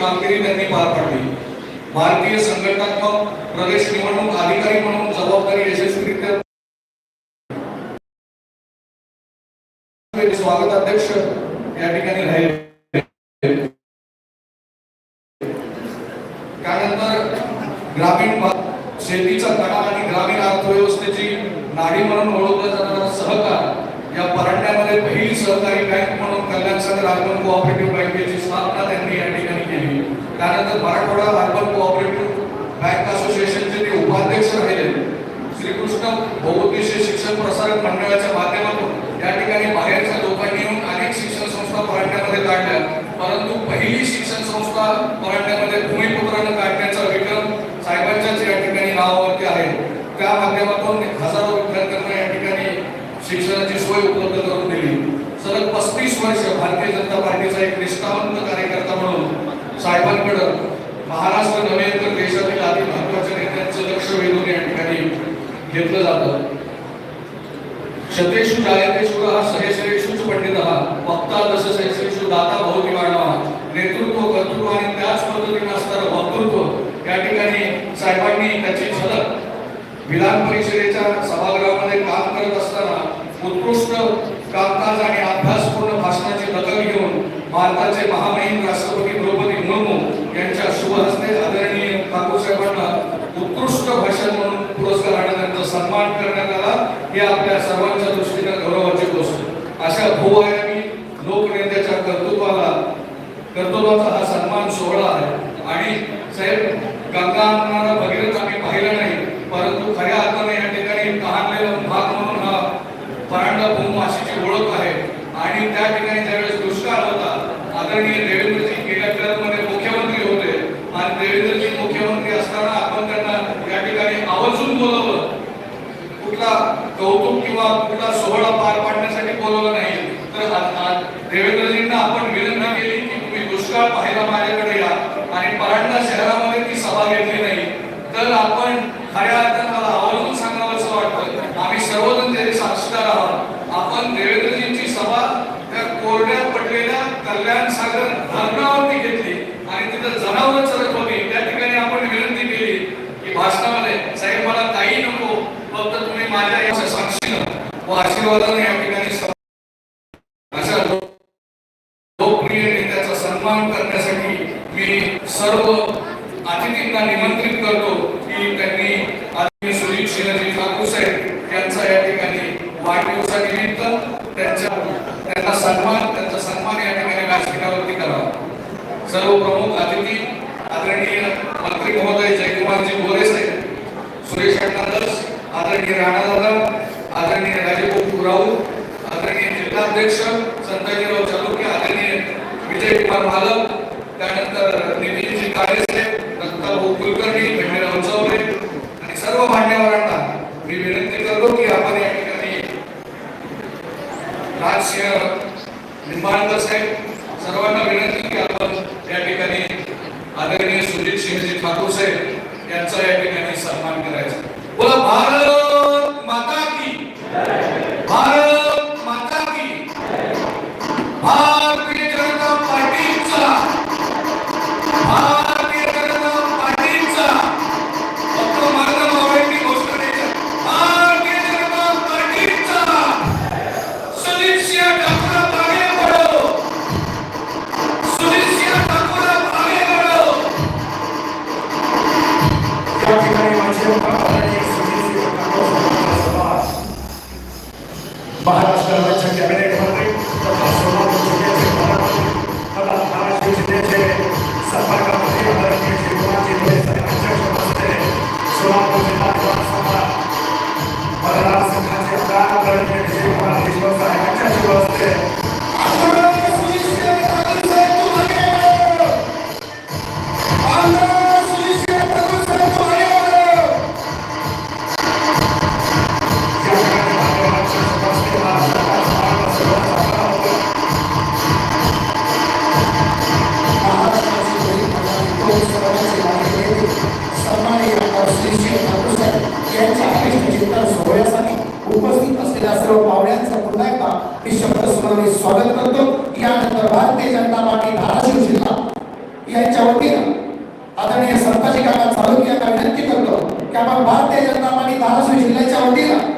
कामगिरी त्यांनी पार पाडली. भारतीय संघटनात्मक प्रदेश निवडणूक अधिकारी म्हणून जबाबदारी यशस्वीरित्या स्वागत अध्यक्ष या ठिकाणी राहील. त्यानंतर ग्रामीण शेतीचा कणा आणि ग्रामीण अर्थव्यवस्थेची नाडी म्हणून ओळखला जाणारा सहकार या परांड्यामध्ये पहिली सहकारी बँक म्हणून कल्याण सागर अर्बन कोऑपरेटिव्ह बँकेची स्थापना त्यांनी या त्यानंतर मराठवाडा अर्बन कोऑपरेटिव्ह बँक असोसिएशनचे ते उपाध्यक्ष राहिले. श्रीकृष्ण बहुउद्देशीय शिक्षण प्रसारक मंडळाच्या माध्यमातून या ठिकाणी बाहेरच्या लोकांनी येऊन अनेक शिक्षण संस्था मराठ्यामध्ये काढल्या. परंतु पहिली शिक्षण संस्था मराठ्यामध्ये भूमिपुत्रानं काढण्याचा विक्रम साहेबांच्याच या ठिकाणी नावावरती आहे. त्या माध्यमातून हजारो विद्यार्थ्यांना या ठिकाणी शिक्षणाची सोय उपलब्ध करून दिली. सलग पस्तीस वर्ष भारतीय जनता पार्टीचा एक निष्ठावंत कार्यकर्ता म्हणून साहेबांकडं महाराष्ट्र नव्हे तर देशातील आधी महत्त्वाच्या नेत्यांचं लक्ष वेधून या ठिकाणी घेतलं जातं. शतेशु जायतेशु हा सहस्रेषुच पंडित हा. वक्ता दश सहस्रेषु दाता भाऊ वाढवा नेतृत्व कर्तृत्व आणि त्याच पद्धतीने असणारं वक्तृत्व या ठिकाणी साहेबांनी त्याची झलक विधान परिषदेच्या सभागृहामध्ये काम करत असताना उत्कृष्ट कामकाज आणि अभ्यासपूर्ण भाषणाची दखल घेऊन भारताचे महामहिम राष्ट्रपती द्रौपदी मुर्मू यांच्या शुभ हस्ते आदरणीय ठाकूर साहेबांना उत्कृष्ट भाषण म्हणून पुरस्कार आणि त्यांचा सन्मान करण्यात आला. हे आपल्या सर्वांच्या दृष्टीने गौरवाची गोष्ट. अशा भूवायानी लोकनेत्याच्या कर्तृत्वाला कर्तृत्वाचा हा सन्मान सोहळा आहे. आणि साहेब गंगा आणणारा भगीरथ आम्ही पाहिला नाही परंतु खऱ्या अर्थाने या ठिकाणी तहानलेला भाग म्हणून हा परांडा भूमाशीची ओळख आहे आणि त्या ठिकाणी ज्यावेळेस दुष्काळ होता आदरणीय देवेंद्रजी गेल्या मध्ये मुख्यमंत्री होते आणि देवेंद्रजी मुख्यमंत्री असताना आपण त्यांना या ठिकाणी आवर्जून बोलवलं कुठला कौतुक किंवा कुठला सोहळा पार पाडण्यासाठी बोलवलं नाही? तर देवेंद्रजींना आपण विनंती केली की तुम्ही दुष्काळ पाहायला माझ्याकडे या. आणि परांडा शहरामध्ये ती सभा घेतली नाही. तर आपण खऱ्या अर्थानं मला आवर्जून सांगावं असं वाटतं. आम्ही सर्वजण त्याचे साक्षीदार आहोत. आपण देवेंद्रजींची सभा त्या कोरड्या पडलेल्या कल्याण सागर धरणावरती घेतली. आणि तिथं जनावर चरत होती. त्या ठिकाणी आपण विनंती केली की भाषणामध्ये साहेब मला काही नको फक्त तुम्ही माझ्या साक्षीनं व आशीर्वादाने या ठिकाणी अशा लोकप्रिय नेत्याचा सन्मान करण्यासाठी मी सर्व अतिथींना निमंत्रित करतो की त्यांनी आदरणीय सुनील शिवाजी ठाकूर साहेब यांचा या ठिकाणी वाढदिवसानिमित्त त्यांच्या त्यांना सन्मान त्यांचा सन्मान या ठिकाणी व्यासपीठावरती करावा सर्व प्रमुख अतिथी आदरणीय मंत्री महोदय जयकुमारजी गोरे साहेब सुरेश अण्णादास आदरणीय राणादादा आदरणीय राजेभाऊ राऊत आदरणीय जिल्हाध्यक्ष संताजीराव चालुके आदरणीय विजय कुमार मालक त्यानंतर नितीनजी काळेसे दत्ताभाऊ कुलकर्णी खंडेराव चौरे आणि सर्व मान्यवरांना मी विनंती करतो की आपण या ठिकाणी राजसिंह निंबाळकर साहेब सर्वांना विनंती की आपण या ठिकाणी आदरणीय सुजित सिंहजी ठाकूर साहेब यांचा या ठिकाणी सन्मान करायचा. बोला भारत माता की भारत माता की भारतीय जनता पार्टीचा भारतीय जनता पार्टीचा फक्त मला मावळ्यांनी घोषणा द्यायच्या भारतीय जनता पार्टीचा सुनिश्चित ठाकूर आगे बढ़ो या ठिकाणी माझे स्वागत करतो. यानंतर भारतीय जनता पार्टी धाराशिव जिल्हा यांच्या वतीनं आदरणीय संभाजी काका चालू यांना विनंती करतो की आपण भारतीय जनता पार्टी धाराशिव जिल्ह्याच्या वतीनं